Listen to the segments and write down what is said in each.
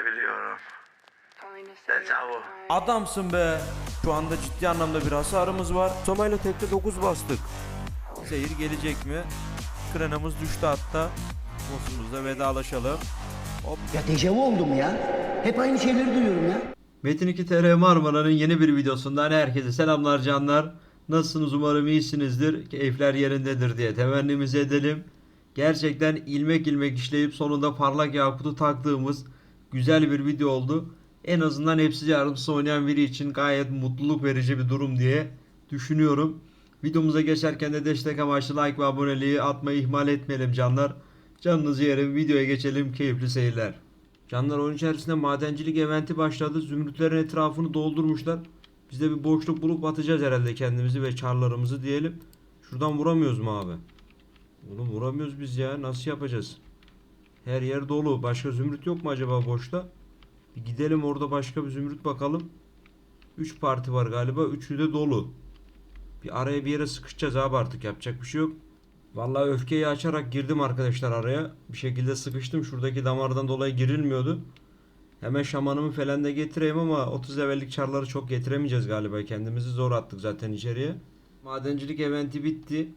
biliyorum. Dejavu. Adamsın be. Şu anda ciddi anlamda bir hasarımız var. Somayla tekte 9 bastık. Seyir gelecek mi? Krenamız düştü hatta. Boss'umuzla vedalaşalım. Hop. Ya dejavu oldum ya. Hep aynı şeyleri duyuyorum ya. Metin 2 TR Marmara'nın yeni bir videosundan herkese selamlar canlar. Nasılsınız umarım iyisinizdir. Keyifler yerindedir diye temennimizi edelim. Gerçekten ilmek ilmek işleyip sonunda parlak yakutu taktığımız güzel bir video oldu. En azından hepsi yardımcısı oynayan biri için gayet mutluluk verici bir durum diye düşünüyorum. Videomuza geçerken de destek amaçlı like ve aboneliği atmayı ihmal etmeyelim canlar. Canınızı yerim videoya geçelim keyifli seyirler. Canlar oyun içerisinde madencilik eventi başladı. Zümrütlerin etrafını doldurmuşlar. Biz de bir boşluk bulup atacağız herhalde kendimizi ve çarlarımızı diyelim. Şuradan vuramıyoruz mu abi? Oğlum vuramıyoruz biz ya. Nasıl yapacağız? Her yer dolu. Başka zümrüt yok mu acaba boşta? Bir gidelim orada başka bir zümrüt bakalım. 3 parti var galiba. Üçü de dolu. Bir araya bir yere sıkışacağız abi artık. Yapacak bir şey yok. Vallahi öfkeyi açarak girdim arkadaşlar araya. Bir şekilde sıkıştım. Şuradaki damardan dolayı girilmiyordu. Hemen şamanımı falan da getireyim ama 30 levellik çarları çok getiremeyeceğiz galiba. Kendimizi zor attık zaten içeriye. Madencilik eventi bitti.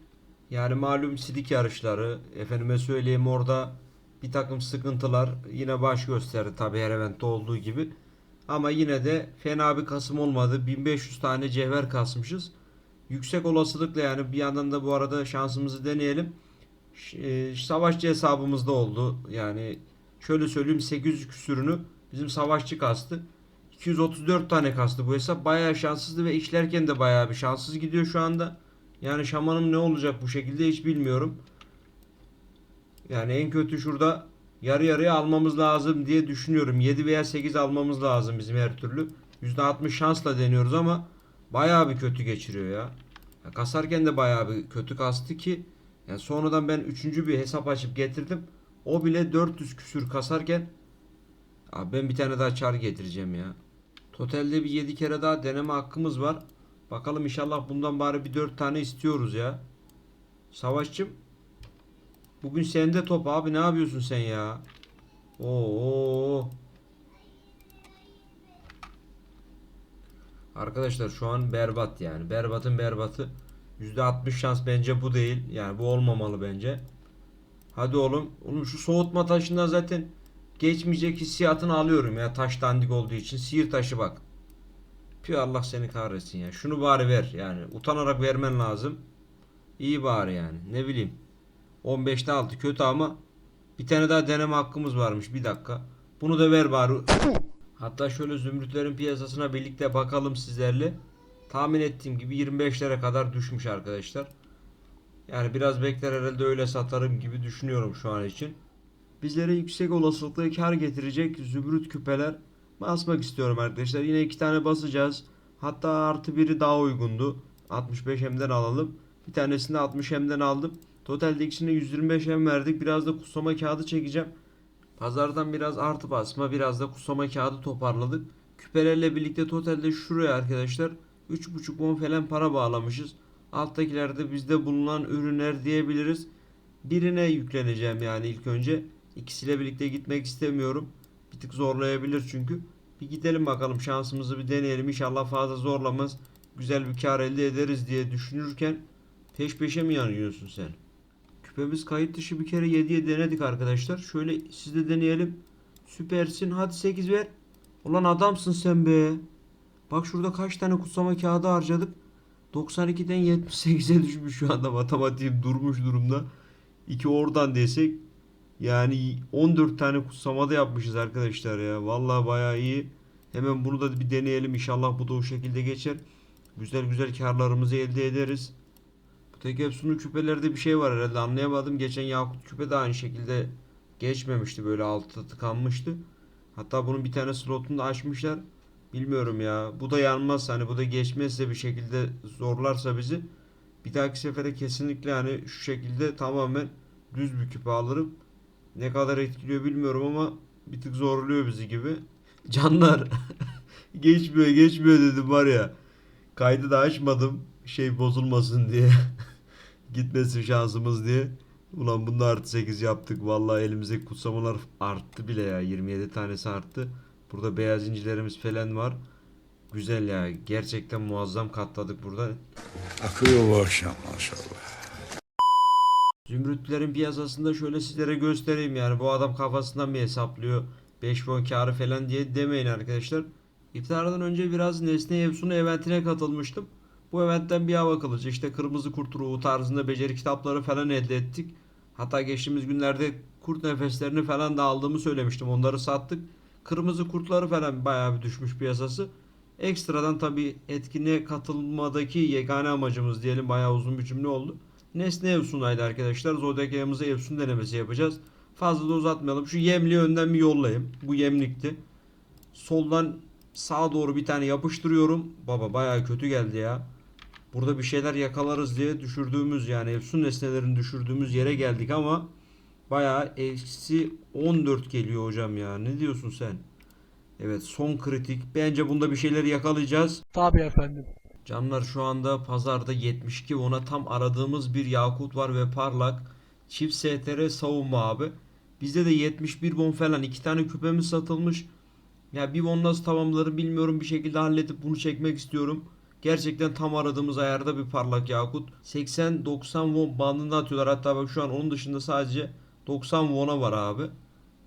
Yani malum sidik yarışları. Efendime söyleyeyim orada bir takım sıkıntılar yine baş gösterdi tabi her eventte olduğu gibi. Ama yine de fena bir kasım olmadı. 1500 tane cevher kasmışız. Yüksek olasılıkla yani bir yandan da bu arada şansımızı deneyelim. E, Savaşçı hesabımızda oldu. Yani şöyle söyleyeyim 800 küsürünü bizim savaşçı kastı. 234 tane kastı bu hesap. Bayağı şanssızdı ve işlerken de bayağı bir şanssız gidiyor şu anda. Yani şamanım ne olacak bu şekilde hiç bilmiyorum. Yani en kötü şurada yarı yarıya almamız lazım diye düşünüyorum. 7 veya 8 almamız lazım bizim her türlü. %60 şansla deniyoruz ama bayağı bir kötü geçiriyor ya. ya kasarken de bayağı bir kötü kastı ki yani sonradan ben üçüncü bir hesap açıp getirdim. O bile 400 küsür kasarken abi ben bir tane daha çar getireceğim ya. Totalde bir 7 kere daha deneme hakkımız var. Bakalım inşallah bundan bari bir 4 tane istiyoruz ya. Savaşçım Bugün sende top abi ne yapıyorsun sen ya? Oo. Arkadaşlar şu an berbat yani. Berbatın berbatı. %60 şans bence bu değil. Yani bu olmamalı bence. Hadi oğlum. Oğlum şu soğutma taşından zaten geçmeyecek hissiyatını alıyorum ya. Taş dandik olduğu için. Sihir taşı bak. Pü Allah seni kahretsin ya. Şunu bari ver yani. Utanarak vermen lazım. İyi bari yani. Ne bileyim. 15'te 6 kötü ama bir tane daha deneme hakkımız varmış. Bir dakika. Bunu da ver bari. Hatta şöyle zümrütlerin piyasasına birlikte bakalım sizlerle. Tahmin ettiğim gibi 25'lere kadar düşmüş arkadaşlar. Yani biraz bekler herhalde öyle satarım gibi düşünüyorum şu an için. Bizlere yüksek olasılıkla kar getirecek zümrüt küpeler basmak istiyorum arkadaşlar. Yine iki tane basacağız. Hatta artı biri daha uygundu. 65 hemden alalım. Bir tanesini de 60 hemden aldım. Totalde ikisine 125 hem verdik. Biraz da kusama kağıdı çekeceğim. Pazardan biraz artı basma, biraz da kusama kağıdı toparladık. Küpelerle birlikte totalde şuraya arkadaşlar 3.5 won falan para bağlamışız. Alttakilerde bizde bulunan ürünler diyebiliriz. Birine yükleneceğim yani ilk önce. İkisiyle birlikte gitmek istemiyorum. Bir tık zorlayabilir çünkü. Bir gidelim bakalım şansımızı bir deneyelim. İnşallah fazla zorlamaz. Güzel bir kar elde ederiz diye düşünürken peş peşe mi yanıyorsun sen? Küpemiz kayıt dışı bir kere 7'ye denedik arkadaşlar. Şöyle siz de deneyelim. Süpersin. Hadi 8 ver. Ulan adamsın sen be. Bak şurada kaç tane kutsama kağıdı harcadık. 92'den 78'e düşmüş şu anda matematiğim durmuş durumda. 2 oradan desek yani 14 tane kutsamada yapmışız arkadaşlar ya. Vallahi bayağı iyi. Hemen bunu da bir deneyelim. İnşallah bu da o şekilde geçer. Güzel güzel karlarımızı elde ederiz. Bu tek Efsun'un küpelerde bir şey var herhalde anlayamadım. Geçen Yakut küpe de aynı şekilde geçmemişti böyle altta tıkanmıştı. Hatta bunun bir tane slotunu da açmışlar. Bilmiyorum ya. Bu da yanmaz hani bu da geçmezse bir şekilde zorlarsa bizi. Bir dahaki sefere kesinlikle hani şu şekilde tamamen düz bir küpe alırım. Ne kadar etkiliyor bilmiyorum ama bir tık zorluyor bizi gibi. Canlar geçmiyor geçmiyor dedim var ya. Kaydı da açmadım şey bozulmasın diye. Gitmesin şansımız diye. Ulan bunda artı 8 yaptık. Vallahi elimizdeki kutsamalar arttı bile ya. 27 tanesi arttı. Burada beyaz incilerimiz falan var. Güzel ya. Gerçekten muazzam katladık burada. Akıyor bu akşam maşallah. Zümrütlerin piyasasında şöyle sizlere göstereyim yani bu adam kafasından bir hesaplıyor 5 won karı falan diye demeyin arkadaşlar. İftardan önce biraz Nesne Evsun'u eventine katılmıştım. Bu eventten bir hava kılıcı işte kırmızı kurt ruhu tarzında beceri kitapları falan elde ettik. Hatta geçtiğimiz günlerde kurt nefeslerini falan da aldığımı söylemiştim. Onları sattık. Kırmızı kurtları falan bayağı bir düşmüş piyasası. Ekstradan tabii etkinliğe katılmadaki yegane amacımız diyelim bayağı uzun bir cümle oldu. Nesne Evsun'aydı arkadaşlar. Zodiac ayımıza Evsun denemesi yapacağız. Fazla da uzatmayalım. Şu yemliği önden bir yollayayım. Bu yemlikti. Soldan sağa doğru bir tane yapıştırıyorum. Baba bayağı kötü geldi ya. Burada bir şeyler yakalarız diye düşürdüğümüz yani Efsun nesnelerini düşürdüğümüz yere geldik ama bayağı eksi 14 geliyor hocam ya. Ne diyorsun sen? Evet son kritik. Bence bunda bir şeyler yakalayacağız. Tabii efendim. Canlar şu anda pazarda 72 ona tam aradığımız bir yakut var ve parlak. Çift STR savunma abi. Bizde de 71 won falan iki tane küpemiz satılmış. Ya bir won nasıl tamamlarım bilmiyorum bir şekilde halledip bunu çekmek istiyorum. Gerçekten tam aradığımız ayarda bir parlak yakut. 80-90 won bandında atıyorlar. Hatta bak şu an onun dışında sadece 90 won'a var abi.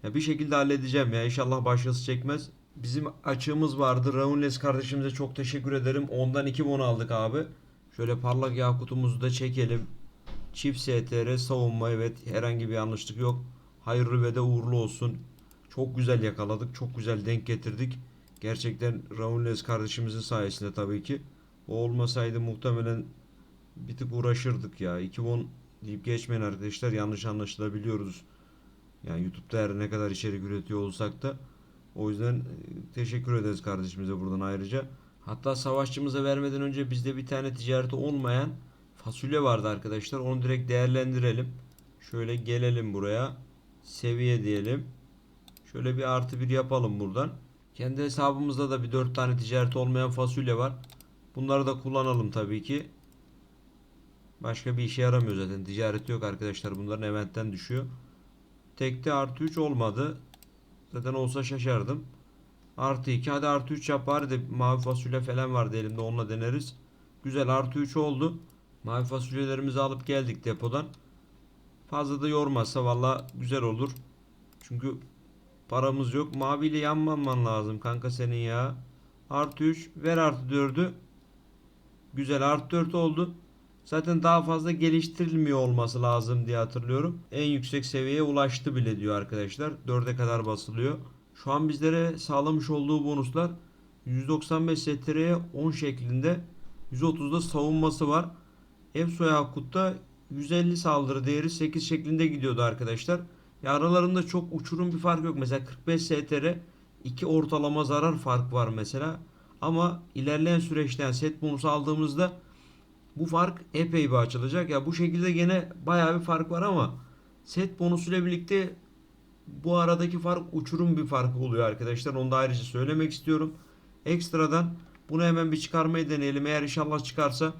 Ya bir şekilde halledeceğim ya. İnşallah başkası çekmez. Bizim açığımız vardı. Raunles kardeşimize çok teşekkür ederim. Ondan 2 won aldık abi. Şöyle parlak yakutumuzu da çekelim. Çift STR savunma evet herhangi bir yanlışlık yok. Hayırlı ve de uğurlu olsun. Çok güzel yakaladık. Çok güzel denk getirdik. Gerçekten Raunles kardeşimizin sayesinde tabii ki. O olmasaydı muhtemelen bir tık uğraşırdık ya. 2 won deyip geçmeyin arkadaşlar. Yanlış anlaşılabiliyoruz. Yani YouTube'da her ne kadar içerik üretiyor olsak da o yüzden e, teşekkür ederiz kardeşimize buradan ayrıca. Hatta savaşçımıza vermeden önce bizde bir tane ticareti olmayan fasulye vardı arkadaşlar. Onu direkt değerlendirelim. Şöyle gelelim buraya. Seviye diyelim. Şöyle bir artı bir yapalım buradan. Kendi hesabımızda da bir 4 tane ticareti olmayan fasulye var. Bunları da kullanalım tabii ki. Başka bir işe yaramıyor zaten. Ticareti yok arkadaşlar. Bunların eventten düşüyor. Tekte artı 3 olmadı. Zaten olsa şaşardım. Artı 2 hadi artı 3 yap bari de mavi fasulye falan vardı elimde onunla deneriz. Güzel artı 3 oldu. Mavi fasulyelerimizi alıp geldik depodan. Fazla da yormazsa valla güzel olur. Çünkü paramız yok. Maviyle yanmaman lazım kanka senin ya. Artı 3 ver artı 4'ü. Güzel artı 4 oldu. Zaten daha fazla geliştirilmiyor olması lazım diye hatırlıyorum. En yüksek seviyeye ulaştı bile diyor arkadaşlar. 4'e kadar basılıyor. Şu an bizlere sağlamış olduğu bonuslar 195 STR'ye 10 şeklinde 130'da savunması var. Efsoy Akkut'ta 150 saldırı değeri 8 şeklinde gidiyordu arkadaşlar. Ya aralarında çok uçurum bir fark yok. Mesela 45 STR 2 ortalama zarar fark var mesela. Ama ilerleyen süreçten set bonusu aldığımızda bu fark epey bir açılacak. Ya bu şekilde gene bayağı bir fark var ama set bonusuyla birlikte bu aradaki fark uçurum bir fark oluyor arkadaşlar. Onu da ayrıca söylemek istiyorum. Ekstradan bunu hemen bir çıkarmayı deneyelim. Eğer inşallah çıkarsa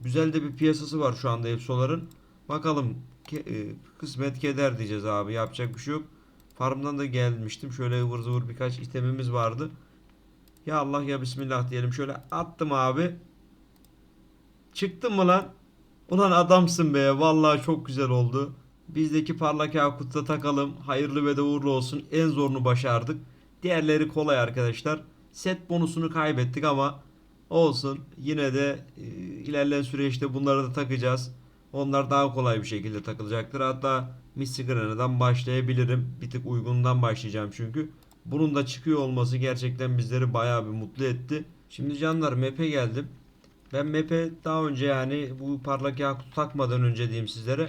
güzel de bir piyasası var şu anda Epso'ların. Bakalım e, kısmet keder diyeceğiz abi. Yapacak bir şey yok. Farmdan da gelmiştim. Şöyle ıvır zıvır birkaç itemimiz vardı. Ya Allah ya Bismillah diyelim. Şöyle attım abi. Çıktın mı lan? Ulan adamsın be. Vallahi çok güzel oldu. Bizdeki parlak yakutta takalım. Hayırlı ve de uğurlu olsun. En zorunu başardık. Diğerleri kolay arkadaşlar. Set bonusunu kaybettik ama olsun. Yine de e, ilerleyen süreçte bunları da takacağız. Onlar daha kolay bir şekilde takılacaktır. Hatta Grana'dan başlayabilirim. Bir tık uygundan başlayacağım çünkü. Bunun da çıkıyor olması gerçekten bizleri bayağı bir mutlu etti. Şimdi canlar map'e geldim. Ben map'e daha önce yani bu parlak yakut takmadan önce diyeyim sizlere.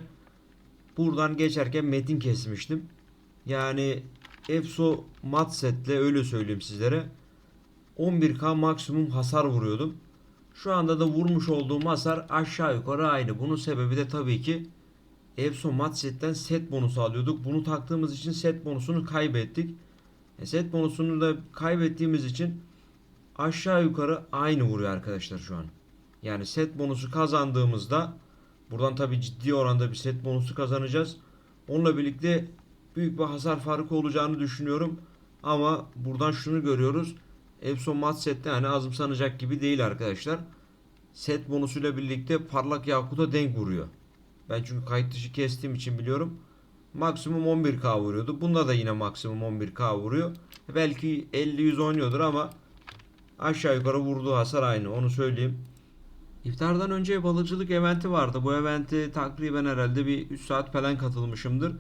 Buradan geçerken metin kesmiştim. Yani Efso mat setle öyle söyleyeyim sizlere. 11k maksimum hasar vuruyordum. Şu anda da vurmuş olduğum hasar aşağı yukarı aynı. Bunun sebebi de tabii ki Efso mat setten set bonusu alıyorduk. Bunu taktığımız için set bonusunu kaybettik. E, set bonusunu da kaybettiğimiz için aşağı yukarı aynı vuruyor arkadaşlar şu an. Yani set bonusu kazandığımızda Buradan tabi ciddi oranda bir set bonusu kazanacağız. Onunla birlikte büyük bir hasar farkı olacağını düşünüyorum. Ama buradan şunu görüyoruz. Epson mat sette yani azımsanacak gibi değil arkadaşlar. Set bonusuyla birlikte parlak yakuta denk vuruyor. Ben çünkü kayıt dışı kestiğim için biliyorum. Maksimum 11k vuruyordu. Bunda da yine maksimum 11k vuruyor. Belki 50-100 oynuyordur ama aşağı yukarı vurduğu hasar aynı onu söyleyeyim. İftardan önce balıkçılık eventi vardı. Bu eventi takriben herhalde bir 3 saat falan katılmışımdır.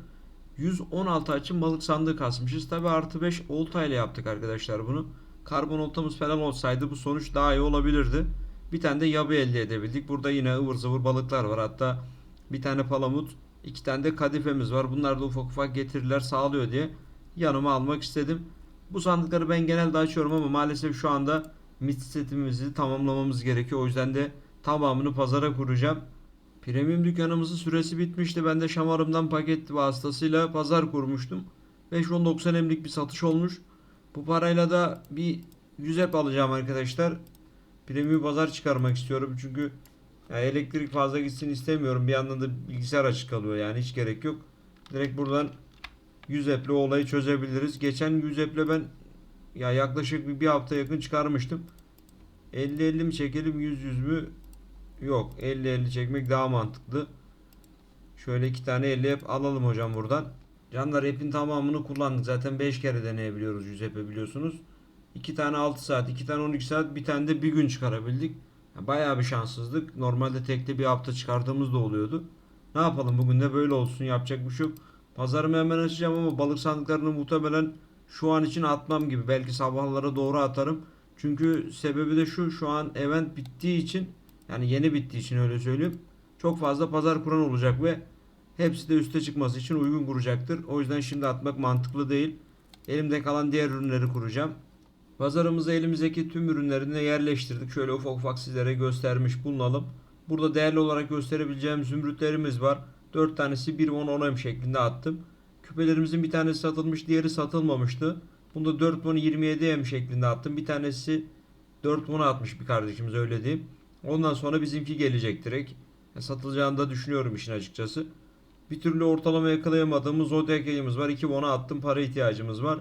116 açın balık sandığı kasmışız. Tabi artı 5 olta yaptık arkadaşlar bunu. Karbon oltamız falan olsaydı bu sonuç daha iyi olabilirdi. Bir tane de yabi elde edebildik. Burada yine ıvır zıvır balıklar var. Hatta bir tane palamut, iki tane de kadifemiz var. Bunlar da ufak ufak getiriler sağlıyor diye yanıma almak istedim. Bu sandıkları ben genelde açıyorum ama maalesef şu anda mit setimizi tamamlamamız gerekiyor. O yüzden de tamamını pazara kuracağım. Premium dükkanımızın süresi bitmişti. Ben de şamarımdan paket vasıtasıyla pazar kurmuştum. 5.10.90 emlik bir satış olmuş. Bu parayla da bir 100 app alacağım arkadaşlar. Premium pazar çıkarmak istiyorum çünkü ya elektrik fazla gitsin istemiyorum. Bir yandan da bilgisayar açık kalıyor yani hiç gerek yok. Direkt buradan 100 app'le olayı çözebiliriz. Geçen 100 app'le ben ya yaklaşık bir, bir hafta yakın çıkarmıştım. 50-50 mi çekelim 100-100 mü? Yok 50-50 çekmek daha mantıklı. Şöyle iki tane 50 app alalım hocam buradan. Canlar app'in tamamını kullandık. Zaten 5 kere deneyebiliyoruz 100 app'i biliyorsunuz. 2 tane 6 saat, 2 tane 12 saat, bir tane de bir gün çıkarabildik. Ya Bayağı bir şanssızlık. Normalde tekte bir hafta çıkardığımız da oluyordu. Ne yapalım bugün de böyle olsun yapacak bir şey yok. Pazarımı hemen açacağım ama balık sandıklarını muhtemelen şu an için atmam gibi. Belki sabahlara doğru atarım. Çünkü sebebi de şu şu an event bittiği için yani yeni bittiği için öyle söyleyeyim. Çok fazla pazar kuran olacak ve hepsi de üste çıkması için uygun kuracaktır. O yüzden şimdi atmak mantıklı değil. Elimde kalan diğer ürünleri kuracağım. Pazarımıza elimizdeki tüm ürünlerini yerleştirdik. Şöyle ufak ufak sizlere göstermiş bulunalım. Burada değerli olarak gösterebileceğim zümrütlerimiz var. 4 tanesi 1 10 10 şeklinde attım. Küpelerimizin bir tanesi satılmış, diğeri satılmamıştı. Bunda 4 10 27 M şeklinde attım. Bir tanesi 4 10 atmış bir kardeşimiz öyle diyeyim. Ondan sonra bizimki gelecek direkt. Satılacağını da düşünüyorum işin açıkçası. Bir türlü ortalama yakalayamadığımız Zodiac yayımız var. 2 won'a attım. Para ihtiyacımız var.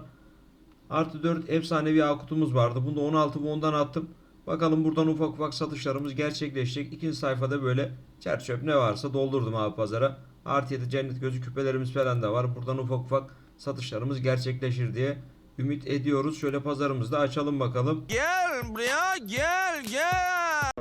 Artı 4 efsanevi akutumuz vardı. Bunu da 16 won'dan attım. Bakalım buradan ufak ufak satışlarımız gerçekleşecek. İkinci sayfada böyle çer çöp ne varsa doldurdum abi pazara. Artı 7 cennet gözü küpelerimiz falan da var. Buradan ufak ufak satışlarımız gerçekleşir diye ümit ediyoruz. Şöyle pazarımızı da açalım bakalım. Gel buraya gel gel.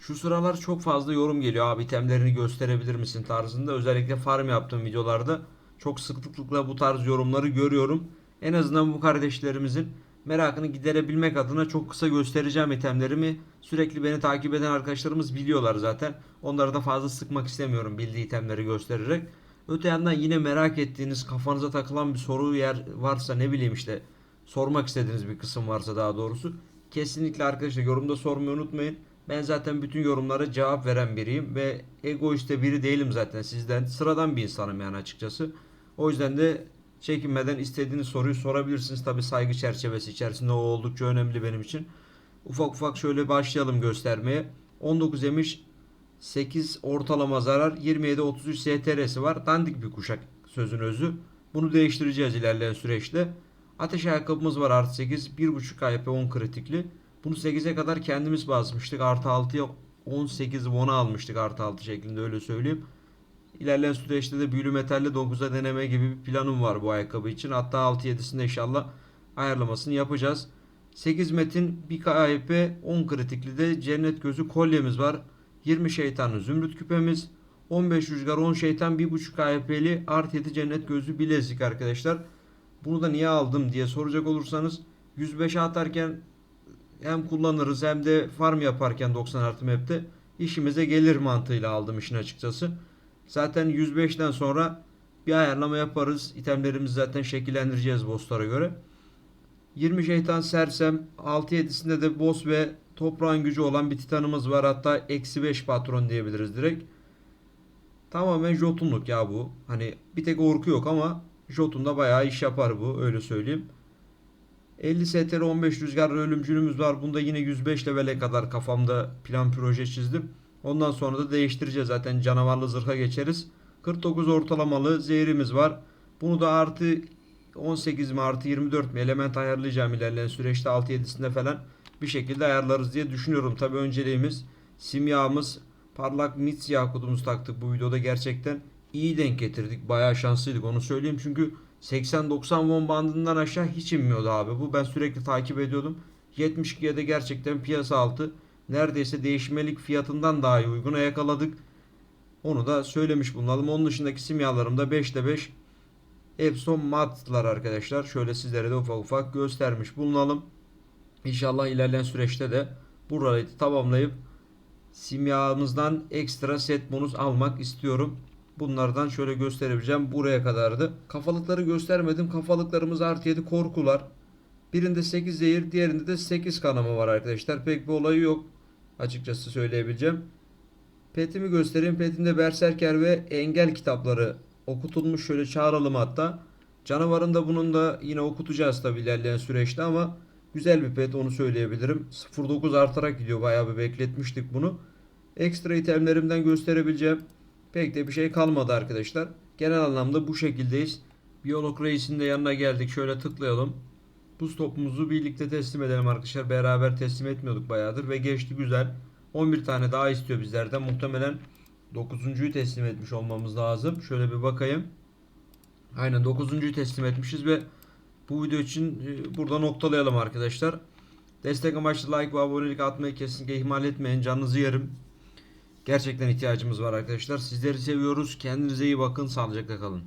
Şu sıralar çok fazla yorum geliyor abi itemlerini gösterebilir misin tarzında. Özellikle farm yaptığım videolarda çok sıklıkla bu tarz yorumları görüyorum. En azından bu kardeşlerimizin merakını giderebilmek adına çok kısa göstereceğim itemlerimi. Sürekli beni takip eden arkadaşlarımız biliyorlar zaten. Onları da fazla sıkmak istemiyorum bildiği itemleri göstererek. Öte yandan yine merak ettiğiniz kafanıza takılan bir soru yer varsa ne bileyim işte sormak istediğiniz bir kısım varsa daha doğrusu kesinlikle arkadaşlar yorumda sormayı unutmayın. Ben zaten bütün yorumlara cevap veren biriyim ve egoiste biri değilim zaten sizden. Sıradan bir insanım yani açıkçası. O yüzden de çekinmeden istediğiniz soruyu sorabilirsiniz. Tabi saygı çerçevesi içerisinde o oldukça önemli benim için. Ufak ufak şöyle başlayalım göstermeye. 19 emiş 8 ortalama zarar 27-33 STR'si var. Dandik bir kuşak sözün özü. Bunu değiştireceğiz ilerleyen süreçte. Ateş ayakkabımız var artı 8. 1.5 AYP 10 kritikli. Bunu 8'e kadar kendimiz basmıştık. Artı 6'ya 18 won'a almıştık artı 6 şeklinde öyle söyleyeyim. İlerleyen süreçte de büyülü metalle 9'a deneme gibi bir planım var bu ayakkabı için. Hatta 6-7'sinde inşallah ayarlamasını yapacağız. 8 metin 1 KYP 10 kritikli de cennet gözü kolyemiz var. 20 şeytanlı zümrüt küpemiz. 15 rüzgar 10 şeytan 1.5 KYP'li artı 7 cennet gözü bilezik arkadaşlar. Bunu da niye aldım diye soracak olursanız 105'e atarken hem kullanırız hem de farm yaparken 90 artı map'te işimize gelir mantığıyla aldım işin açıkçası. Zaten 105'ten sonra bir ayarlama yaparız. İtemlerimizi zaten şekillendireceğiz bosslara göre. 20 şeytan sersem 6-7'sinde de boss ve toprağın gücü olan bir titanımız var. Hatta eksi 5 patron diyebiliriz direkt. Tamamen Jotunluk ya bu. Hani bir tek orku yok ama Jotun'da bayağı iş yapar bu öyle söyleyeyim. 50 STR 15 rüzgarlı ölümcülümüz var. Bunda yine 105 levele kadar kafamda plan proje çizdim. Ondan sonra da değiştireceğiz. Zaten canavarlı zırha geçeriz. 49 ortalamalı zehrimiz var. Bunu da artı 18 mi artı 24 mi element ayarlayacağım ilerleyen süreçte 6-7'sinde falan bir şekilde ayarlarız diye düşünüyorum. Tabi önceliğimiz simyamız parlak mit siyah taktık bu videoda gerçekten iyi denk getirdik. Bayağı şanslıydık onu söyleyeyim çünkü 80-90 won bandından aşağı hiç inmiyordu abi. Bu ben sürekli takip ediyordum. 72'ye de gerçekten piyasa altı neredeyse değişmelik fiyatından daha iyi uyguna yakaladık. Onu da söylemiş bulunalım. Onun dışındaki simyalarımda 5'te 5 Epson matlar arkadaşlar. Şöyle sizlere de ufak ufak göstermiş bulunalım. İnşallah ilerleyen süreçte de burayı tamamlayıp simyamızdan ekstra set bonus almak istiyorum. Bunlardan şöyle gösterebileceğim. Buraya kadardı. Kafalıkları göstermedim. Kafalıklarımız artı 7 korkular. Birinde 8 zehir, diğerinde de 8 kanama var arkadaşlar. Pek bir olayı yok. Açıkçası söyleyebileceğim. Petimi göstereyim. Petimde Berserker ve Engel kitapları okutulmuş. Şöyle çağıralım hatta. Canavarın da bunun da yine okutacağız tabi ilerleyen süreçte ama güzel bir pet onu söyleyebilirim. 0.9 artarak gidiyor. Bayağı bir bekletmiştik bunu. Ekstra itemlerimden gösterebileceğim pek de bir şey kalmadı arkadaşlar. Genel anlamda bu şekildeyiz. Biyolog Reis'in de yanına geldik. Şöyle tıklayalım. Buz topumuzu birlikte teslim edelim arkadaşlar. Beraber teslim etmiyorduk bayağıdır ve geçti güzel. 11 tane daha istiyor bizlerden. Muhtemelen 9.'yu teslim etmiş olmamız lazım. Şöyle bir bakayım. Aynen 9.'yu teslim etmişiz ve bu video için e, burada noktalayalım arkadaşlar. Destek amaçlı like ve abonelik atmayı kesinlikle ihmal etmeyin. Canınızı yerim. Gerçekten ihtiyacımız var arkadaşlar. Sizleri seviyoruz. Kendinize iyi bakın. Sağlıcakla kalın.